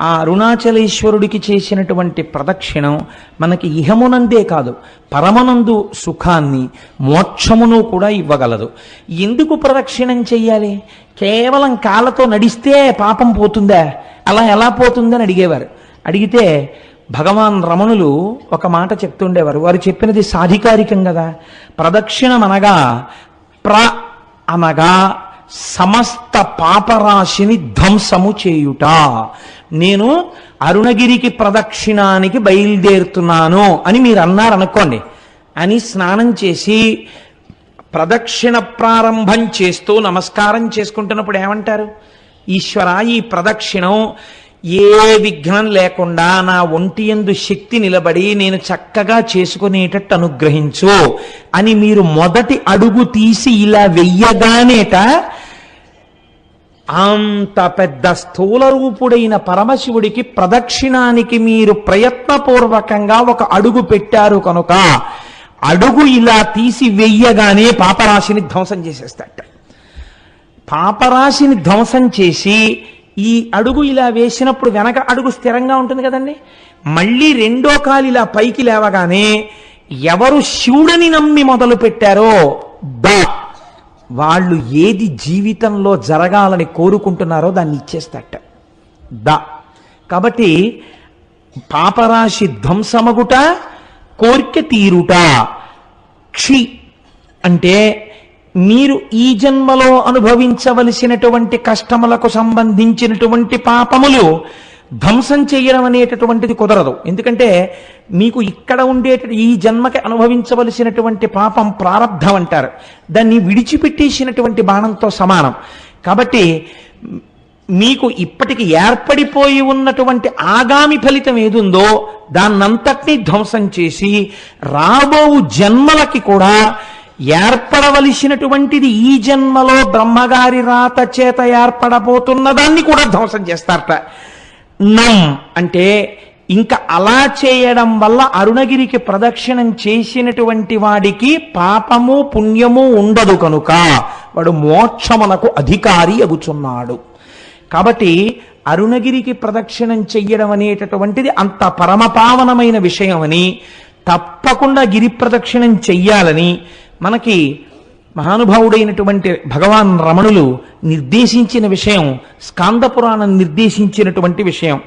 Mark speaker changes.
Speaker 1: ఆ అరుణాచలేశ్వరుడికి చేసినటువంటి ప్రదక్షిణం మనకి ఇహమునందే కాదు పరమనందు సుఖాన్ని మోక్షమును కూడా ఇవ్వగలదు. ఎందుకు ప్రదక్షిణం చెయ్యాలి? కేవలం కాళ్ళతో నడిస్తే పాపం పోతుందా? అలా ఎలా పోతుందని అడిగేవారు. అడిగితే భగవాన్ రమణులు ఒక మాట చెప్తుండేవారు. వారు చెప్పినది సాధికారికం కదా. ప్రదక్షిణం అనగా ప్ర అనగా సమస్త పాపరాశిని ధ్వంసము చేయుట. నేను అరుణగిరికి ప్రదక్షిణానికి బయలుదేరుతున్నాను అని మీరు అన్నారనుకోండి అని స్నానం చేసి ప్రదక్షిణ ప్రారంభం చేస్తూ నమస్కారం చేసుకుంటున్నప్పుడు ఏమంటారు? ఈశ్వర ఈ ప్రదక్షిణం ఏ విఘ్నం లేకుండా నా ఒంటి యందు శక్తి నిలబడి నేను చక్కగా చేసుకునేటట్టు అనుగ్రహించు అని మీరు మొదటి అడుగు తీసి ఇలా వెయ్యగానేట అంత పెద్ద స్థూల రూపుడైన పరమశివుడికి ప్రదక్షిణానికి మీరు ప్రయత్నపూర్వకంగా ఒక అడుగు పెట్టారు కనుక అడుగు ఇలా తీసి వెయ్యగానే పాపరాశిని ధ్వంసం చేసేస్తాట పాపరాశిని ధ్వంసం చేసి ఈ అడుగు ఇలా వేసినప్పుడు వెనక అడుగు స్థిరంగా ఉంటుంది కదండి? మళ్ళీ రెండో కాలు ఇలా పైకి లేవగానే ఎవరు శివుడని నమ్మి మొదలు పెట్టారో దా వాళ్ళు ఏది జీవితంలో జరగాలని కోరుకుంటున్నారో దాన్ని ఇచ్చేస్తట ద. కాబట్టి పాపరాశి ధ్వంసమగుట కోర్కె తీరుట క్షి అంటే మీరు ఈ జన్మలో అనుభవించవలసినటువంటి కష్టములకు సంబంధించినటువంటి పాపములు ధ్వంసం చేయడం అనేటటువంటిది కుదరదు. ఎందుకంటే మీకు ఇక్కడ ఉండే ఈ జన్మకి అనుభవించవలసినటువంటి పాపం ప్రారంధం అంటారు. దాన్ని విడిచిపెట్టేసినటువంటి బాణంతో సమానం. కాబట్టి మీకు ఇప్పటికి ఏర్పడిపోయి ఉన్నటువంటి ఆగామి ఫలితం ఏదుందో దాన్నంతటినీ ధ్వంసం చేసి రాబో జన్మలకి కూడా ఏర్పడవలసినటువంటిది ఈ జన్మలో బ్రహ్మగారి రాత చేత ఏర్పడబోతున్న దాన్ని కూడా ధ్వంసం చేస్తారట. నం అంటే ఇంకా అలా చేయడం వల్ల అరుణగిరికి ప్రదక్షిణం చేసినటువంటి వాడికి పాపము పుణ్యము ఉండదు కనుక వాడు మోక్షమునకు అధికారి అగుచున్నాడు. కాబట్టి అరుణగిరికి ప్రదక్షిణం చెయ్యడం అనేటటువంటిది అంత పరమపావనమైన విషయమని తప్పకుండా గిరి ప్రదక్షిణం చెయ్యాలని మనకి మహానుభావుడైనటువంటి భగవాన్ రమణులు నిర్దేశించిన విషయం స్కాంద పురాణం నిర్దేశించినటువంటి విషయం.